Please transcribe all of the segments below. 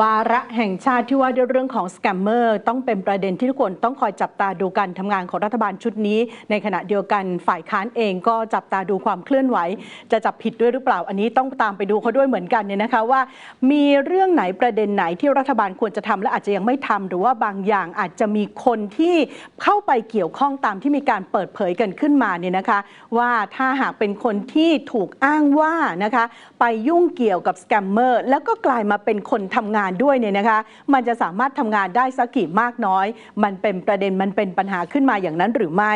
วาระแห่งชาติที่ว่าด้วยเรื่องของสแกมเมอร์ต้องเป็นประเด็นที่ทุกคนต้องคอยจับตาดูการทำงานของรัฐบาลชุดนี้ ในขณะเดียวกันฝ่ายค้านเองก็จับตาดูความเคลื่อนไหว จะจับผิดด้วยหรือเปล่า อันนี้ต้องตามไปดูเขาด้วยเหมือนกันเนี่ยนะคะว่า มีเรื่องไหนประเด็นไหนที่รัฐบาลควรจะทำและอาจจะยังไม่ทำหรือว่าบางอย่างอาจจะมีคนที่เข้าไปเกี่ยวข้องตามที่มีการเปิดเผยกันขึ้นมาเนี่ยนะคะ ว่าถ้าหากเป็นคนที่ถูกอ้างว่านะคะไปยุ่งเกี่ยวกับสแกมเมอร์แล้วก็กลายมาเป็นคนทำงานด้วยเนี่ยนะคะ มันจะสามารถทำงานได้สักกี่มากน้อย มันเป็นประเด็นมันเป็นปัญหาขึ้นมาอย่างนั้นหรือไม่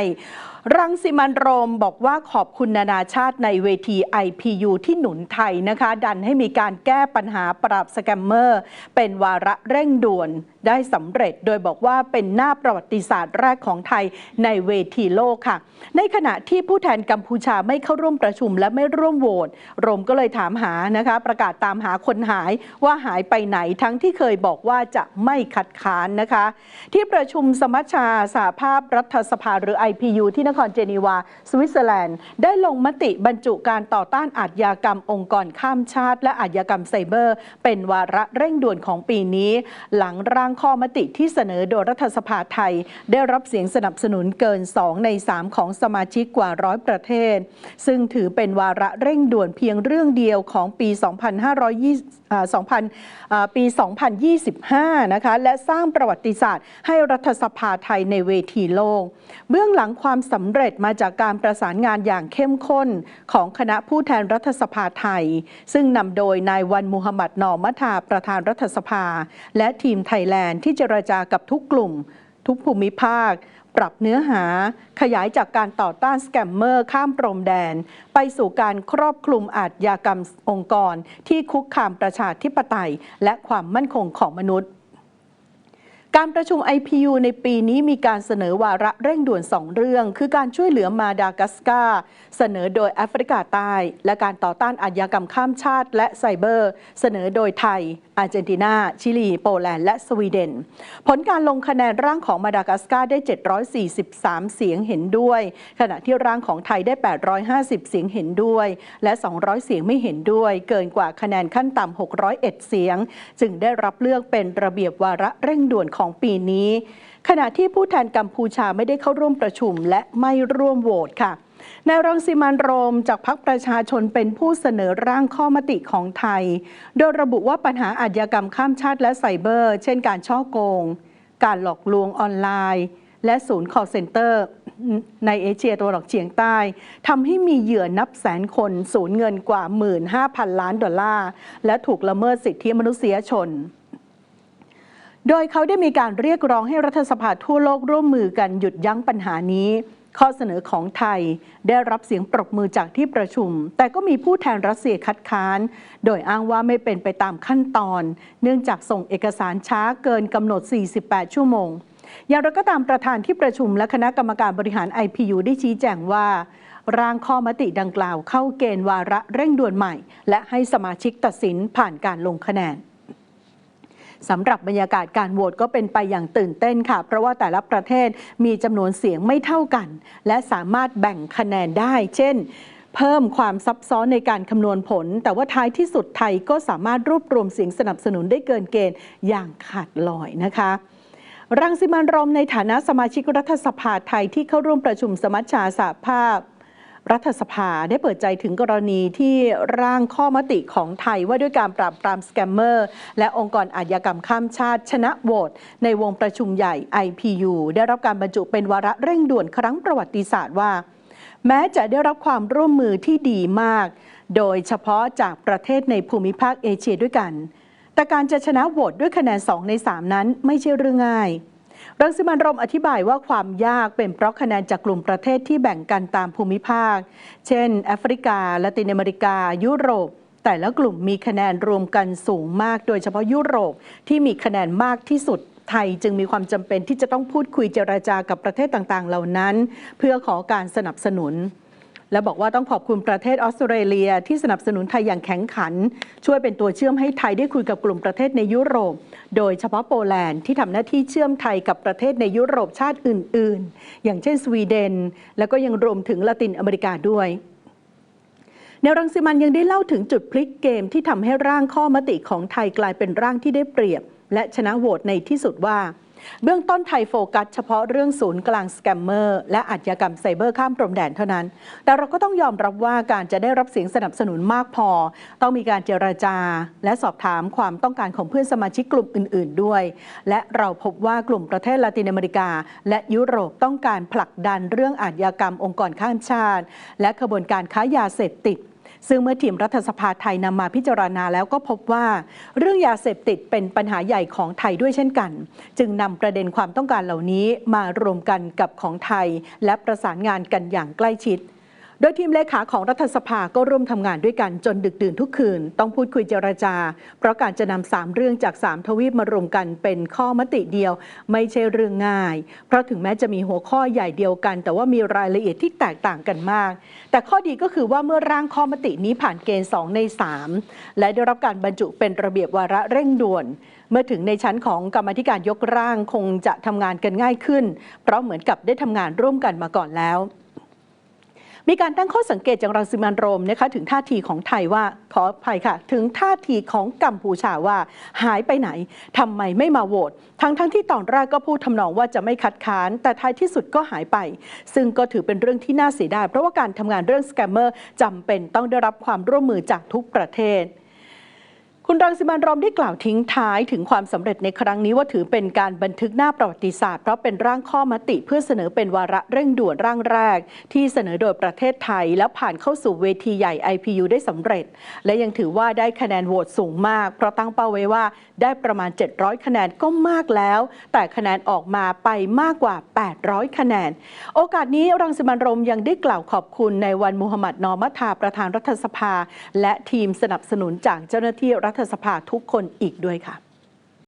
รังสิมันโรมบอกว่าขอบคุณนานาชาติในเวที IPU ที่หนุนไทยนะคะ ดันให้มีการแก้ปัญหาปราบสแกมเมอร์ เป็นวาระเร่งด่วน ได้สำเร็จโดยบอกว่าเป็นหน้าประวัติศาสตร์แรกของไทยในเวทีโลกค่ะ ในขณะที่ผู้แทนกัมพูชาไม่เข้าร่วมประชุมและไม่ร่วมโหวตรมก็เลยถามหานะคะ ประกาศตามหาคนหายว่าหายไปไหนทั้งที่เคยบอกว่าจะไม่คัดค้านนะคะ ที่ประชุมสมัชชาสหภาพรัฐสภาหรือ IPU ที่นครเจนีวา สวิตเซอร์แลนด์ ได้ลงมติบรรจุการต่อต้านอาชญากรรมองค์กรข้ามชาติ และอาชญากรรมไซเบอร์ เป็นวาระเร่งด่วนของปีนี้ หลังร่างข้อมติที่เสนอโดยรัฐสภาไทย ได้รับเสียงสนับสนุนเกิน 2 ใน 3 ของสมาชิกกว่าร้อยประเทศ ซึ่งถือเป็นวาระเร่งด่วนเพียงเรื่องเดียวของปี 2520 2000 ปี 2025 นะคะ และสร้างประวัติศาสตร์ให้รัฐสภาไทยในเวทีโลก เบื้องหลังความสำเร็จมาจากการประสานงานอย่างเข้มข้นของคณะผู้แทนรัฐสภาไทย ซึ่งนำโดยนายวันมูฮัมหมัดนอมัทาประธานรัฐสภา และทีมไทยแลนด์ที่เจรจากับทุกกลุ่ม ทุกภูมิภาค ปรับเนื้อหา ขยายจากการต่อต้านสแกมเมอร์ข้ามพรมแดน ไปสู่การครอบคลุมอาชญากรรมองค์กร ที่คุกคามประชาธิปไตย และความมั่นคงของมนุษย์ การประชุม IPU ในปีนี้มีการเสนอวาระเร่งด่วน 2 เรื่อง คือการช่วยเหลือมาดากัสการ์เสนอโดยแอฟริกาใต้ และการต่อต้านอาชญากรรมข้ามชาติ และไซเบอร์ เสนอโดยไทย อาร์เจนตินา ชิลี โปแลนด์ และสวีเดน ผลการลงคะแนนร่างของมาดากัสการ์ได้ 743 เสียงเห็นด้วย ขณะที่ร่างของไทยได้ 850 เสียงเห็นด้วย และ 200 เสียงไม่เห็นด้วย เกินกว่าคะแนนขั้นต่ำ601 เสียง จึงได้รับเลือกเป็นระเบียบวาระเร่งด่วนของปีนี้ ขณะที่ผู้แทนกัมพูชาไม่ได้เข้าร่วมประชุมและไม่ร่วมโหวตค่ะนายรังสิมันโรมจากพรรคประชาชนเป็นผู้เสนอร่างข้อมติของไทย โดยระบุว่าปัญหาอาชญากรรมข้ามชาติและไซเบอร์ เช่นการช่อโกง การหลอกลวงออนไลน์ และศูนย์ call center ในเอเชียตะวันออกเฉียงใต้ทำให้มีเหยื่อนับแสนคนสูญเงินกว่า 15,000 ล้านดอลลาร์ และถูกละเมิดสิทธิมนุษยชน โดยเขาได้มีการเรียกร้องให้รัฐสภาทั่วโลกร่วมมือกันหยุดยั้งปัญหานี้ ข้อเสนอของไทยได้รับเสียงปรบมือจากที่ประชุม แต่ก็มีผู้แทนรัสเซียคัดค้าน โดยอ้างว่าไม่เป็นไปตามขั้นตอน เนื่องจากส่งเอกสารช้าเกินกำหนด 48 ชั่วโมง อย่างไรก็ตามประธานที่ประชุมและคณะกรรมการบริหาร IPU ได้ชี้แจงว่าร่างข้อมติดังกล่าวเข้าเกณฑ์วาระเร่งด่วนใหม่ และให้สมาชิกตัดสินผ่านการลงคะแนน สำหรับบรรยากาศการโหวตก็เป็นไปอย่างตื่นเต้นค่ะ เพราะว่าแต่ละประเทศมีจำนวนเสียงไม่เท่ากัน และสามารถแบ่งคะแนนได้ เช่นเพิ่มความซับซ้อนในการคำนวณผล แต่ว่าท้ายที่สุดไทยก็สามารถรวบรวมเสียงสนับสนุนได้เกินเกณฑ์อย่างขาดลอยนะคะ รังสิมันต์โรมในฐานะสมาชิกรัฐสภาไทยที่เข้าร่วมประชุมสมัชชาสหภาพ รัฐสภาได้เปิดใจถึงกรณีที่ร่างข้อมติของไทยว่าด้วยการปราบปรามสแกมเมอร์ และองค์กรอาญากรรมข้ามชาติ ชนะโหวตในวงประชุมใหญ่ IPU ได้รับการบรรจุเป็นวาระเร่งด่วนครั้งประวัติศาสตร์ว่า แม้จะได้รับความร่วมมือที่ดีมาก โดยเฉพาะจากประเทศในภูมิภาคเอเชียด้วยกัน แต่การจะชนะโหวตด้วยคะแนน 2 ใน 3 นั้นไม่ใช่เรื่องง่าย รังสิมันรมอธิบายว่าความยากเป็นเพราะคะแนนจากกลุ่มประเทศที่แบ่งกันตามภูมิภาค เช่น แอฟริกาละตินอเมริกา ยุโรป แต่ละกลุ่มมีคะแนนรวมกันสูงมาก โดยเฉพาะยุโรปที่มีคะแนนมากที่สุดไทยจึงมีความจำเป็นที่จะต้องพูดคุยเจราจากับประเทศต่างๆ เหล่านั้น เพื่อขอการสนับสนุน และบอกว่าต้องขอบคุณประเทศออสเตรเลีย ที่สนับสนุนไทยอย่างแข็งขัน ช่วยเป็นตัวเชื่อมให้ไทยได้คุยกับกลุ่มประเทศในยุโรป โดยเฉพาะโปแลนด์ที่ทำหน้าที่เชื่อมไทยกับประเทศในยุโรปชาติอื่น ๆ อย่างเช่นสวีเดน แล้วก็ยังรวมถึงละตินอเมริกาด้วยในรังสิมันยังได้เล่าถึงจุดพลิกเกมที่ทำให้ร่างข้อมติของไทยกลายเป็นร่างที่ได้เปรียบ และชนะโหวตในที่สุดว่า เบื้องต้นไทยโฟกัสเฉพาะเรื่องศูนย์กลางสแกมเมอร์และอาชญากรรมไซเบอร์ข้ามพรมแดนเท่านั้น แต่เราก็ต้องยอมรับว่าการจะได้รับเสียงสนับสนุนมากพอ ต้องมีการเจรจา และสอบถามความต้องการของเพื่อนสมาชิกกลุ่มอื่น ๆ ด้วย และเราพบว่ากลุ่มประเทศลาตินอเมริกา และยุโรปต้องการผลักดันเรื่องอาชญากรรมองค์กรข้ามชาติ และขบวนการค้ายาเสพติด ซึ่งเมื่อทีมรัฐสภาไทยนำมาพิจารณาแล้วก็พบว่า เรื่องยาเสพติดเป็นปัญหาใหญ่ของไทยด้วยเช่นกัน จึงนำประเด็นความต้องการเหล่านี้มารวมกันกับของไทย และประสานงานกันอย่างใกล้ชิด โดยทีมเลขาของรัฐสภาก็ร่วมทำงานด้วยกันจนดึกดื่นทุกคืน ต้องพูดคุยเจรจา เพราะการจะนำสามเรื่องจากสามทวีปมารวมกันเป็นข้อมติเดียว ไม่ใช่เรื่องง่าย เพราะถึงแม้จะมีหัวข้อใหญ่เดียวกัน แต่ว่ามีรายละเอียดที่แตกต่างกันมาก แต่ข้อดีก็คือว่าเมื่อร่างข้อมตินี้ผ่านเกณฑ์ 2 ใน 3 และได้รับการบรรจุเป็นระเบียบวาระเร่งด่วน เมื่อถึงในชั้นของกรรมธิการยกร่างคงจะทำงานกันง่ายขึ้น เพราะเหมือนกับได้ทำงานร่วมกันมาก่อนแล้ว มีการตั้งข้อสังเกตจากรังสิมันโรมนะคะถึงท่าทีของไทยว่าขออภัยค่ะ ถึงท่าทีของกัมพูชาว่าหายไปไหนทำไมไม่มาโหวตทั้งทั้งที่ตอนแรกก็พูดทำนองว่าจะไม่คัดค้าน แต่ท้ายที่สุดก็หายไป ซึ่งก็ถือเป็นเรื่องที่น่าเสียดายเพราะว่าการทำงานเรื่องสแกมเมอร์จำเป็นต้องได้รับความร่วมมือจากทุกประเทศ คุณรังสิมันต์โรมได้กล่าวทิ้งท้ายถึงความสำเร็จในครั้งนี้ว่าถือเป็นการบันทึกหน้าประวัติศาสตร์เพราะเป็นร่างข้อมติเพื่อเสนอเป็นวาระเร่งด่วนร่างแรก ที่เสนอโดยประเทศไทย และผ่านเข้าสู่เวทีใหญ่ IPU ได้สำเร็จ และยังถือว่าได้คะแนนโหวตสูงมาก เพราะตั้งเป้าไว้ว่าได้ประมาณ 700 คะแนนก็มากแล้ว แต่คะแนนออกมาไปมากกว่า 800 คะแนน โอกาสนี้รังสิมันรมยังได้กล่าวขอบคุณในวันมูฮัมหมัดนอมัทาประธานรัฐสภา และทีมสนับสนุนจากเจ้าหน้าที่รัฐสภาทุกคนอีกด้วยค่ะ